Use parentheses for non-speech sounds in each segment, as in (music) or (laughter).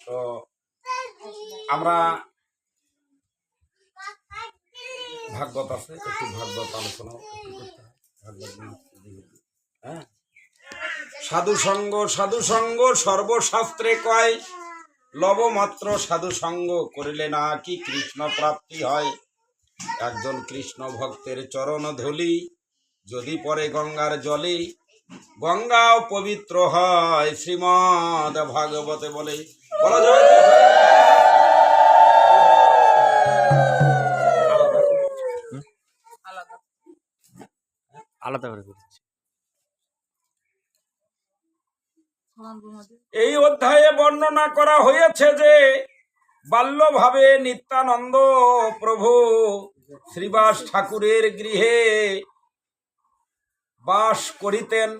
তো আমরা ভাগবত আছে একটু ভাগবত আলোচনা হ্যাঁ। সাধু সঙ্গ সাধু সঙ্গ সর্বশাস্ত্রে কয় লবমাত্র সাধু সঙ্গ করিলে না কি কৃষ্ণ প্রাপ্তি হয়? একজন কৃষ্ণ ভক্তের চরণ ধলি, যদি পরে গঙ্গার জলে গঙ্গাও পবিত্র হয় শ্রীমদ ভাগবতে বলে বলা যায় আলাদা। করে করেছি। এই অধ্যায়ে বর্ণনা করা হয়েছে যে বাল্যভাবে নিত্যানন্দ প্রভু শ্রীবাস ঠাকুরের গৃহে বাস করিতেন।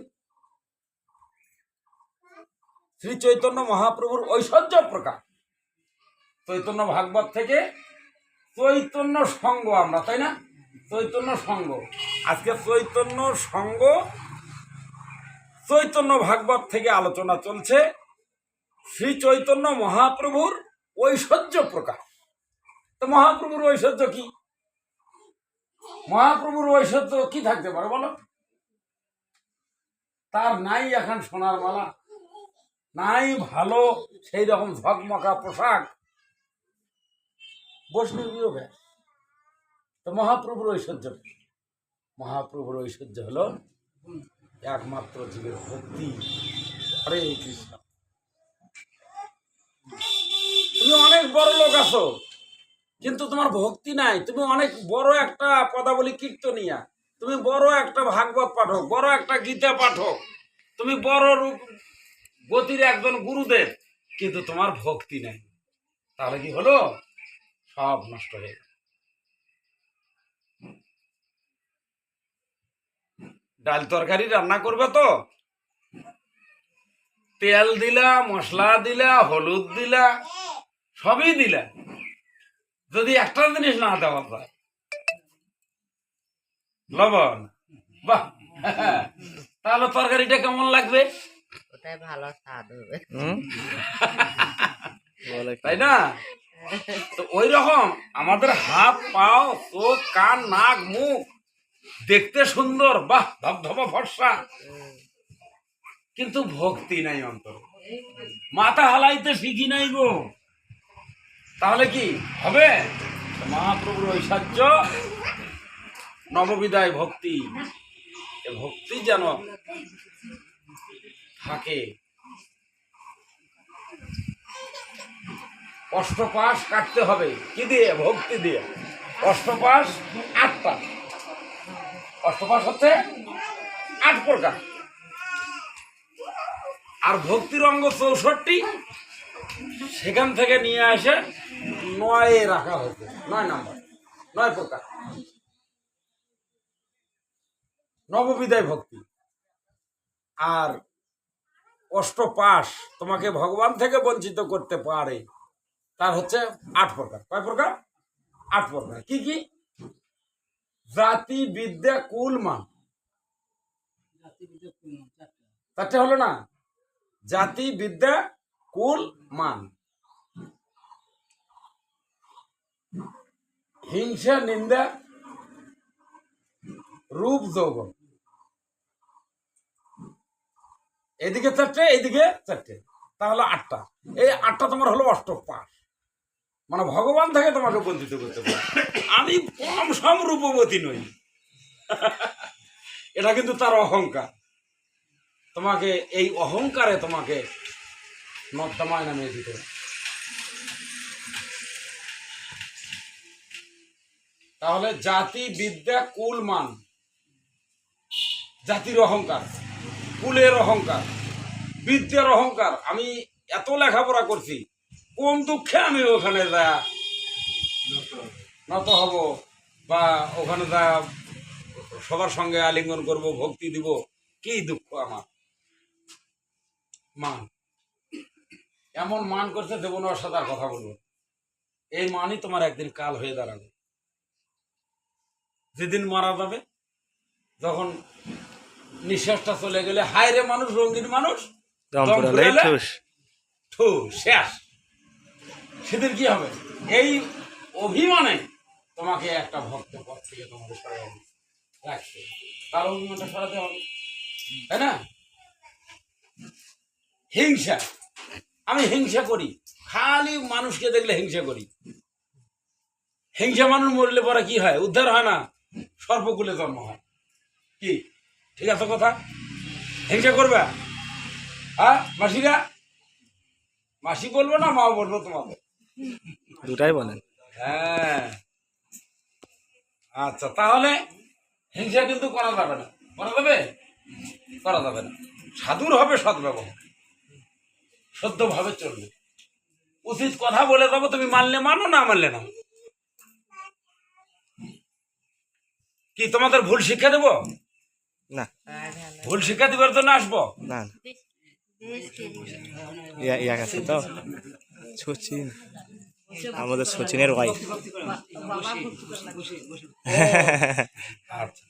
শ্রী চৈতন্য মহাপ্রভুর ঐশ্বর্য প্রকাশ। চৈতন্য ভাগবত থেকে চৈতন্য সঙ্গ আমরা, তাই না? চৈতন্য সঙ্গ। আজকে চৈতন্য সঙ্গ চৈতন্য ভাগবত থেকে আলোচনা চলছে। শ্রী চৈতন্য মহাপ্রভুর ঐশ্বর্য প্রকাশ। তো মহাপ্রভুর ঐশ্বর্য কি? মহাপ্রভুর ঐশ্বর্য কি থাকতে পারে বলো? তার নাই এখন সোনার মালা। নাই ভালো, সেই রকম ঝকমকা পোশাক। বৈষ্ণবীয় ব্যাস। তো মহাপ্রভুর ঐশ্বর্য মহাপ্রভুর ঐশ্বর্য হলো একমাত্র জীবের ভক্তি। হরে কৃষ্ণ। তুমি অনেক বড় লোক আছো, কিন্তু তোমার ভক্তি নাই। তুমি অনেক বড় একটা পদাবলী কীর্তনিয়া। তুমি বড় একটা ভাগবত পাঠক, বড় একটা গীতা পাঠক। তুমি বড় রূপ গতির একজন গুরুদেব, কিন্তু তোমার ভক্তি নাই। তাহলে কি হলো? সব নষ্ট হয়ে ডাল তরকারি রান্না করবে তো? তেল দিলা, মশলা দিলা, হলুদ দিলা, সবই দিলা। যদি একটা জিনিস না দেওয়া যায় লবণ। বাহ। তাহলে তরকারিটা কেমন লাগবে? ওটাই ভালো স্বাদ হবে। তাই না? তো ওই রকম আমাদের হাত পাও চোখ কান নাক মুখ দেখতে সুন্দর। বাহ ধবধবা ফর্সা। কিন্তু ভক্তি নাই অন্তর। মাথা হালাইতে শিখি নাই গো। তাহলে কি হবে? মহাপ্রভুর ঐশ্বর্য নববিদায় ভক্তি। এ ভক্তি যেন থাকে। অষ্টপাশ কাটতে হবে। কি দিয়ে? ভক্তি দিয়ে। অষ্টপাশ আটটা অষ্টপাশ হচ্ছে আট প্রকার। আর ভক্তির অঙ্গ চৌষট্টি, সেখান থেকে নিয়ে আসে নয়ে রাখা হয়েছে। নয় নম্বর। নয় প্রকার। নববিদায় ভক্তি। আর অষ্টপাশ তোমাকে ভগবান থেকে বঞ্চিত করতে পারে তার হচ্ছে আট প্রকার। কয় প্রকার? আট প্রকার। কি কি? জাতি বিদ্যা কুল মান চারটে। হলো না? জাতি বিদ্যা কুল মান। হিংসা নিন্দা রূপ যৌবন। এদিকে চারটে এদিকে চারটে। তাহলে আটটা। এই আটটা তোমার হলো অষ্টপাশ মানে ভগবান থেকে তোমাকে বঞ্চিত করতে পারে। আমি কম সম রূপবতী নই। (laughs) এটা কিন্তু তার অহংকার। তোমাকে এই অহংকারে তোমাকে নর্দমায় নামিয়ে দিতে তাহলে জাতি বিদ্যা কুল মান। জাতির অহংকার। কুলের অহংকার, বিদ্যার অহংকার, আমি এত লেখাপড়া করছি, কোন দুঃখে আমি ওখানে যা নত হব বা ওখানে যা সবার সঙ্গে আলিঙ্গন করব, ভক্তি দিব, কি দুঃখ আমার? মান। এমন মান করছে দেব না সাথে আর কথা বলব। এই মানই তোমার একদিন কাল হয়ে দাঁড়াবে। যেদিন মারা যাবে, যখন নিঃশ্বাসটা চলে গেলে হায় রে মানুষ রঙিন মানুষ ঠু শেষ। সেদিন কি হবে? এই অভিমানে তোমাকে একটা ভক্ত পথ থেকে তোমাকে সরাই রাখছে। তার অভিমানটা সরাতে হবে তাই না? হিংসা। আমি হিংসা করি। খালি মানুষকে দেখলে হিংসা করি। হিংসা মানুষ মরলে পরে কি হয়? উদ্ধার হয় না। সর্বকুলে জন্ম হয়। কি? ঠিক আছে কথা? হিংসা করবে? হ্যাঁ? মাসিরা? মাসি বলব না মা বলব তোমাদের দুটাই বলেন। হ্যাঁ। আচ্ছা তাহলে হিংসা কিন্তু করা যাবে না। করা যাবে? করা যাবে না। সাধুর হবে সৎ ব্যবহার সত্যভাবে চলবে। উচিত কথা বলে দেবো তুমি মানলে মানো না মানলে না কি তোমাদের ভুল শিক্ষা দেবো? না। ভুল শিক্ষা দিবার জন্য আসব? না না। ইয়া ইয়া আছে তো। সচিন আমাদের সচিনের ওয়াইফ আচ্ছা।